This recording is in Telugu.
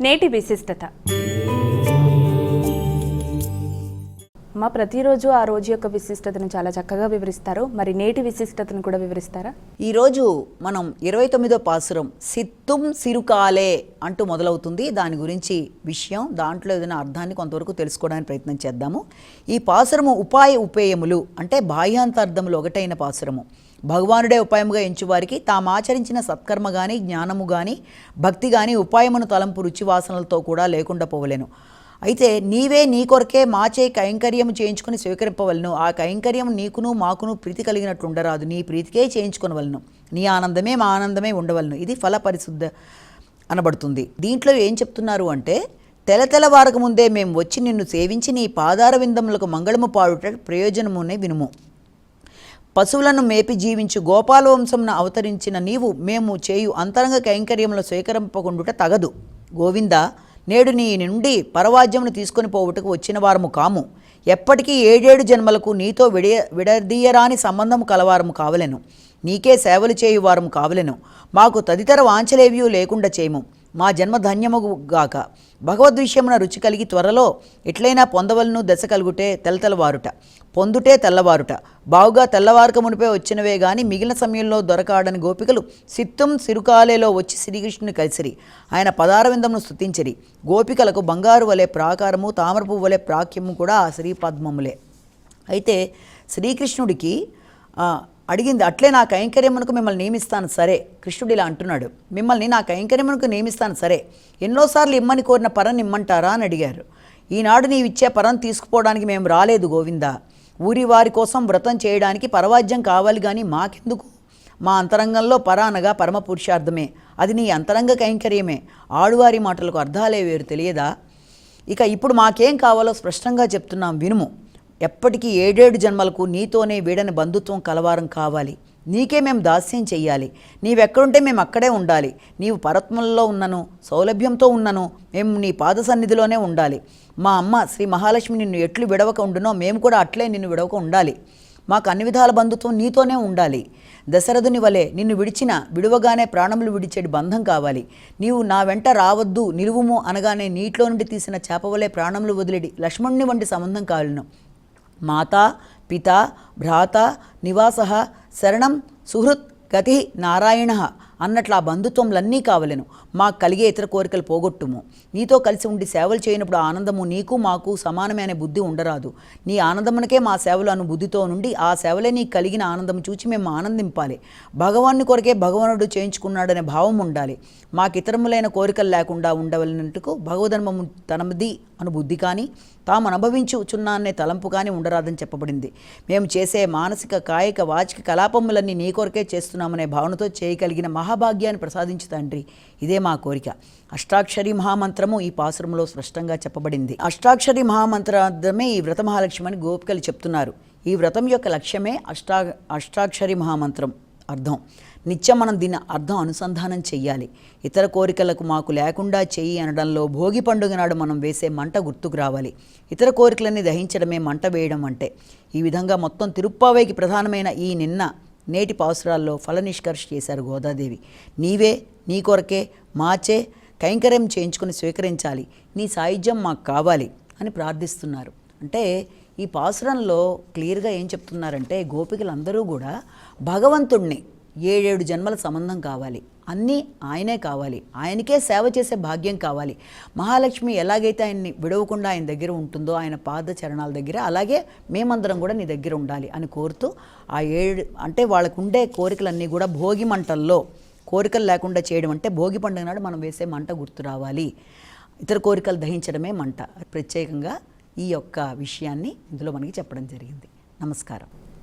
నేటి విశిష్టత. మా ప్రతిరోజు ఆ రోజు యొక్క విశిష్టతను చాలా చక్కగా వివరిస్తారు. మరి నేటి విశిష్టతను కూడా వివరిస్తారా? ఈరోజు మనం ఇరవై తొమ్మిదో పాసురం సిత్తుం సిరుకాలే అంటూ మొదలవుతుంది. దాని గురించి విషయం దాంట్లో ఏదైనా అర్థాన్ని కొంతవరకు తెలుసుకోవడానికి ప్రయత్నం చేద్దాము. ఈ పాసురము ఉపాయ ఉపేయములు అంటే బాహ్యాంతార్థములు ఒకటైన పాసురము. భగవానుడే ఉపాయముగా ఎంచువారికి తాము ఆచరించిన సత్కర్మ కానీ జ్ఞానము కానీ భక్తి కానీ ఉపాయమును తలంపు రుచివాసనలతో కూడా లేకుండా పోవలేను. అయితే నీవే నీ కొరకే మాచే కైంకర్యము చేయించుకుని స్వీకరింపవలను. ఆ కైంకర్యం నీకును మాకును ప్రీతి కలిగినట్టు ఉండరాదు నీ ప్రీతికే చేయించుకొనవలను. నీ ఆనందమే మా ఆనందమే ఉండవలను. ఇది ఫల పరిశుద్ధ అనబడుతుంది. దీంట్లో ఏం చెప్తున్నారు అంటే తెల ముందే మేము వచ్చి నిన్ను సేవించి నీ పాదార విందములకు మంగళము పాడుట ప్రయోజనమునే వినుము. పశువులను మేపి జీవించు గోపాల అవతరించిన నీవు మేము చేయు అంతరంగ కైంకర్యములు స్వీకరింపకుండుట తగదు. గోవింద నేడు నీ నుండి పరవాజ్యమును తీసుకొని పోవుటకు వచ్చిన వారము కాము. ఎప్పటికీ ఏడేడు జన్మలకు నీతో విడయ విడదీయరాని సంబంధము కలవారము కావలెను. నీకే సేవలు చేయువారము కావలెను. మాకు తదితర వాంఛలేవియూ లేకుండా చేయము. మా జన్మ ధన్యముగాక భగవద్విషయమున రుచి కలిగి త్వరలో ఎట్లయినా పొందవలను దశ కలుగుటే తెల్లతెల్లవారుట పొందుటే తెల్లవారుట. బావుగా తెల్లవారక మునిపే వచ్చినవే గాని మిగిలిన సమయంలో దొరకాడని గోపికలు సిత్తం సిరుకాలేలో వచ్చి శ్రీకృష్ణుని కలిసిరి. ఆయన పదారవిందమును స్థుతించిరి గోపికలకు బంగారు వలె ప్రాకారము తామరపు వలె ప్రాఖ్యము కూడా శ్రీపద్మములే. అయితే శ్రీకృష్ణుడికి అడిగింది అట్లే నా కైంకర్యమునకు మిమ్మల్ని నియమిస్తాను సరే. కృష్ణుడు ఇలా అంటున్నాడు మిమ్మల్ని నా కైంకర్యమునకు నియమిస్తాను సరే. ఎన్నోసార్లు ఇమ్మని కోరిన పరం ఇమ్మంటారా? అని అడిగారు. ఈనాడు నీవిచ్చే పరం తీసుకుపోవడానికి మేము రాలేదు గోవిందా. ఊరి వారి కోసం వ్రతం చేయడానికి పరవాజ్యం కావాలి కానీ మాకెందుకు? మా అంతరంగంలో పర అనగా పరమ పురుషార్థమే. అది నీ అంతరంగ కైంకర్యమే. ఆడువారి మాటలకు అర్థాలే వేరు తెలియదా? ఇక ఇప్పుడు మాకేం కావాలో స్పష్టంగా చెప్తున్నాం వినుము. ఎప్పటికీ ఏడేడు జన్మలకు నీతోనే వీడని బంధుత్వం కలవారం కావాలి. నీకే మేము దాస్యం చెయ్యాలి. నీవెక్కడుంటే మేము అక్కడే ఉండాలి. నీవు పరత్మంలో ఉన్నను సౌలభ్యంతో ఉన్నను మేము నీ పాద సన్నిధిలోనే ఉండాలి. మా అమ్మ శ్రీ మహాలక్ష్మి నిన్ను ఎట్లు విడవక ఉండునో మేము కూడా అట్లే నిన్ను విడవక ఉండాలి. మాకు అన్ని విధాల బంధుత్వం నీతోనే ఉండాలి. దశరథుని వలె నిన్ను విడిచిన విడువగానే ప్రాణములు విడిచేటి బంధం కావాలి. నీవు నా వెంట రావద్దు నిలువుము అనగానే నీటిలో నుండి తీసిన చేప వలె ప్రాణములు వదిలేడి లక్ష్మణుని వంటి సంబంధం కావలను మాతా పిత భ్రాత నివాస శరణం సుహృత్ గతి నారాయణ అన్నట్లు ఆ బంధుత్వంలన్నీ కావలెను. మాకు కలిగే ఇతర కోరికలు పోగొట్టుము. నీతో కలిసి ఉండి సేవలు చేయనప్పుడు ఆనందము నీకు మాకు సమానమే అనే బుద్ధి ఉండరాదు. నీ ఆనందమునకే మా సేవలు అను బుద్ధితో నుండి ఆ సేవలే నీకు కలిగిన ఆనందం చూచి మేము ఆనందింపాలి. భగవాన్ని కొరకే భగవానుడు చేయించుకున్నాడనే భావం ఉండాలి. మాకు ఇతరములైన కోరికలు లేకుండా ఉండవలనందుకు భగవధర్మము తనది అను బుద్ధి కానీ తాము అనుభవించుచున్నానే తలంపు కానీ ఉండరాదని చెప్పబడింది. మేము చేసే మానసిక కాయిక వాచిక కలాపములన్నీ నీ కొరకే చేస్తున్నామనే భావనతో చేయగలిగిన మహాభాగ్యాన్ని ప్రసాదించు తండ్రి. ఇదే మా కోరిక. అష్టాక్షరి మహామంత్రము ఈ పాసురంలో స్పష్టంగా చెప్పబడింది. అష్టాక్షరి మహామంత్రార్థమే ఈ వ్రత మహాలక్ష్మి అని గోపికలు చెప్తున్నారు. ఈ వ్రతం యొక్క లక్ష్యమే అష్టా అష్టాక్షరి మహామంత్రం అర్థం. నిత్యం మనం దీని అర్థం అనుసంధానం చెయ్యాలి. ఇతర కోరికలకు మాకు లేకుండా చెయ్యి అనడంలో భోగి పండుగ నాడు మనం వేసే మంట గుర్తుకు రావాలి. ఇతర కోరికలన్నీ దహించడమే మంట వేయడం అంటే. ఈ విధంగా మొత్తం తిరుప్పావైకి ప్రధానమైన ఈ నిన్న నేటి పాసురాల్లో ఫలనిష్కర్ష చేశారు గోదాదేవి. నీవే నీ కొరకే మాచే కైంకర్యం చేయించుకుని స్వీకరించాలి. నీ సాయుధ్యం మాకు కావాలి అని ప్రార్థిస్తున్నారు. అంటే ఈ పాసురంలో క్లియర్గా ఏం చెప్తున్నారంటే గోపికలందరూ కూడా భగవంతుణ్ణి ఏడేడు జన్మల సంబంధం కావాలి. అన్నీ ఆయనే కావాలి. ఆయనకే సేవ చేసే భాగ్యం కావాలి. మహాలక్ష్మి ఎలాగైతే ఆయన్ని విడవకుండా ఆయన దగ్గర ఉంటుందో ఆయన పాద చరణాల దగ్గర అలాగే మేమందరం కూడా నీ దగ్గర ఉండాలి అని కోరుతూ ఆ ఏడు అంటే వాళ్ళకు ఉండే కోరికలన్నీ కూడా భోగి మంటల్లో కోరికలు లేకుండా చేయడం అంటే భోగి పండుగ నాడు మనం వేసే మంట గుర్తు రావాలి. ఇతర కోరికలు దహించడమే మంట. ప్రత్యేకంగా ఈ యొక్క విషయాన్ని ఇందులో మనకి చెప్పడం జరిగింది. నమస్కారం.